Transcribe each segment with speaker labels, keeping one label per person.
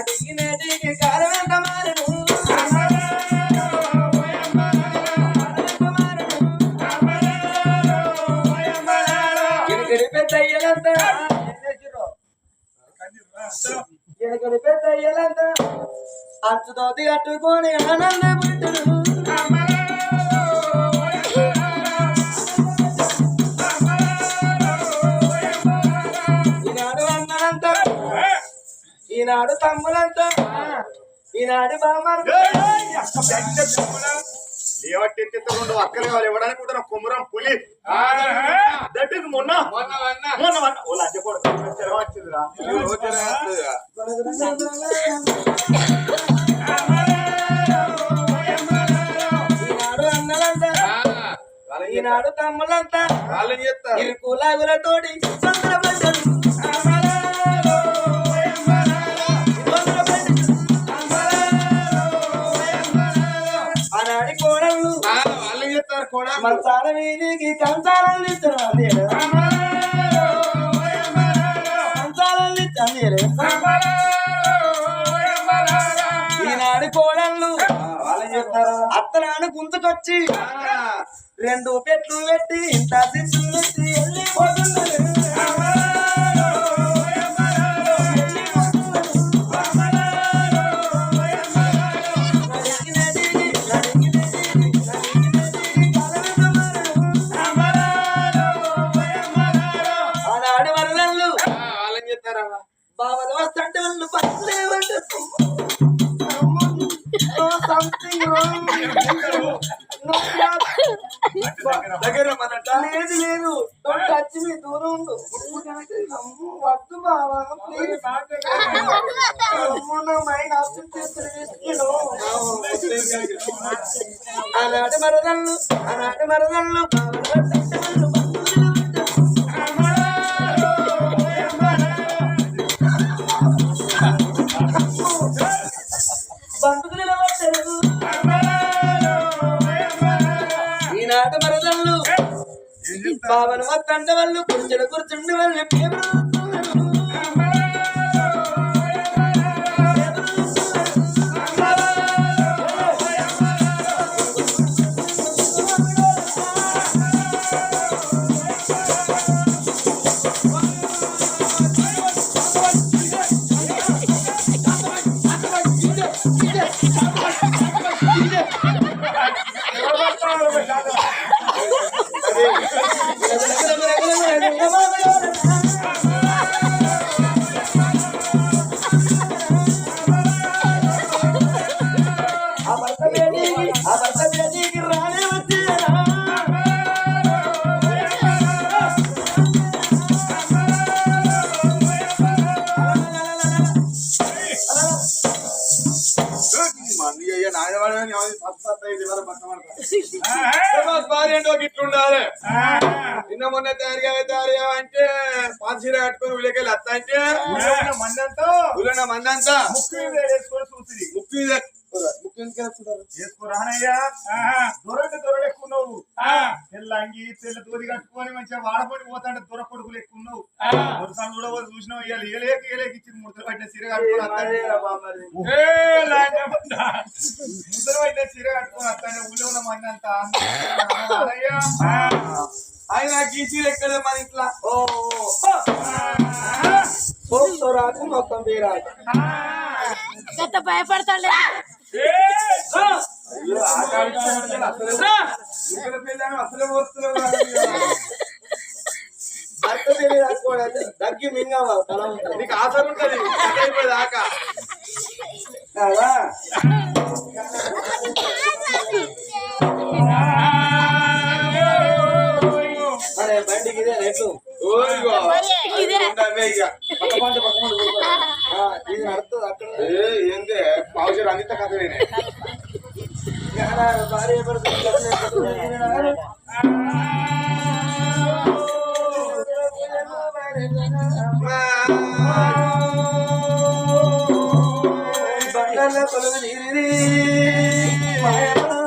Speaker 1: అడిగినటికి కారణంత మారను పెద్ద అయ్యలంతా ఎనకడి పెద్ద అయ్యలంతా అంచుతోటి కట్టుకొని ఆనందపడ్డరు ఈనాడు తమ్ములంతా ఈనాడు బామ్మ
Speaker 2: లేవట్టి రెండు అక్కలే వాళ్ళు ఇవ్వడానికి కూడా పులి. దట్ ఇస్ మొన్న.
Speaker 3: మొన్న.
Speaker 1: ఈనాడు తమ్ములంతా. ఇరుకులాగులతోటి సంద్రపడ్డరు వీధికి కంచాలని ఇస్తున్నారు కంచాలని ఇచ్చారు ఈనాడు కోడళ్ళు
Speaker 3: వాళ్ళని
Speaker 1: అత్తనాడు గుంతుకొచ్చి రెండు పెట్లు పెట్టి ఇంత సిట్లు పెట్టి సంథింగ్
Speaker 3: దగ్గర
Speaker 1: లేదు లేదు టచ్ మీ దూరం ఉండు అమ్మో, వద్దు బావా ప్లీజ్ నా మైండ్ అప్సెట్ చేస్తున్నా ఆనాటి మరదళ్ళు ఆనాటి మరదళ్ళు బావలు బావను వద్దంట వాళ్ళు కుర్చుడు కూర్చుండి వాళ్ళు పేరు.
Speaker 3: భార్య ఇట్లుండాలి నిన్న మొన్న తయారుగా తయారు అంటే పాన్సీర కట్టుకొని వీళ్ళకెళ్ళి అత్త అంటే?
Speaker 2: మందంతా
Speaker 3: ఊళ్ళో మందంతా.
Speaker 2: ముక్కు
Speaker 3: ముక్కు
Speaker 2: దొరక దొరలు ఎక్కువ నువ్వు తెల్ల అంగి తెల్ల దోది కట్టుకొని మంచిగా వాడపడి పోతాంటే దొర కొడుకులు ఎక్కువ నువ్వు వరుసాలు కూడా వాళ్ళు చూసినావు ఇవాళ ఏలేక ఏలేక ఇచ్చింది ముడతలు పట్టిన చీర కట్టుకొని వస్తాడు. ఏ లాంటి మంద. ముడతలు పట్టిన చీర కట్టుకొని వస్తాడు ఊళ్ళో ఉన్న మంది అంతా
Speaker 3: ఆయన గీసీ ఎక్కడ మన ఇంట్లో?
Speaker 1: ఓ రాకు మొత్తం
Speaker 4: ఎంత భయపడతాడు?
Speaker 1: దగ్గి మింగవా తల ఉంటుంది
Speaker 3: నీకు ఆసరు ఉంటది అయిపోయింది ఆక
Speaker 1: కదా అరే బండికి ఇదే రేట్లు
Speaker 3: ఓ ఇక.
Speaker 1: ఇది నడుస్తుంది అక్కడ
Speaker 3: ఏ, ఏంది పావుచారు అందిత కథ నేనే
Speaker 1: ఇంకా భార్య పడుతుంది బండల కొలువు నీరిది
Speaker 3: పదిహేను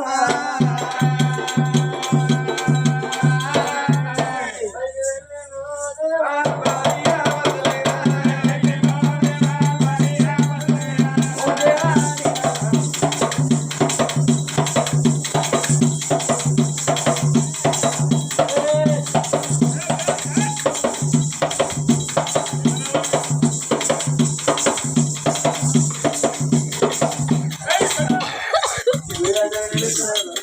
Speaker 3: Deus.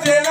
Speaker 3: fazer